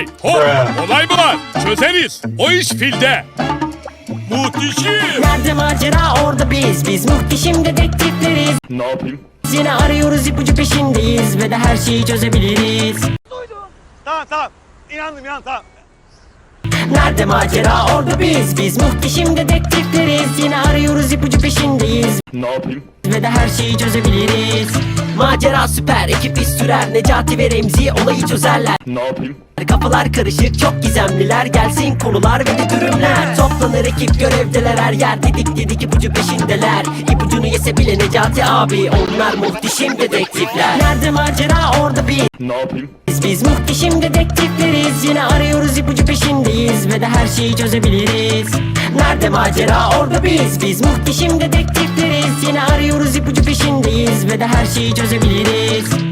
Hey hop olay mı var? Çözeriz. O iş filde. Muhteşem. Nerede macera orada biz Biz muhteşem dedektifleriz Ne yapayım? Yine arıyoruz ipucu peşindeyiz Ve de her şeyi çözebiliriz Tamam tamam. İnandım inandım tamam. Nerede macera orada biz Biz muhteşem dedektifleriz Yine arıyoruz ipucu peşindeyiz Ne yapayım? Ve de her şeyi çözebiliriz Macera süper ekip iz sürer. Necati ve Remzi olayı çözerler. Ne yapayım? Kafalar karışık çok gizemliler. Gelsin konular ve de durumlar Toplanır ekip görevdeler. Her yer Dedik dedik ipucu peşindeler. İpucunu yese bile Necati abi. Onlar muhteşem dedektifler. Nerede macera? Orada biz Ne yapayım? Biz biz muhteşem dedektifleriz. Yine arıyoruz ipucu peşindeyiz. Ve de her şeyi çözebiliriz. Nerede macera? Orada biz Biz muhteşem dedektifleriz. Yine peşindeyiz Ve de her şeyi çözebiliriz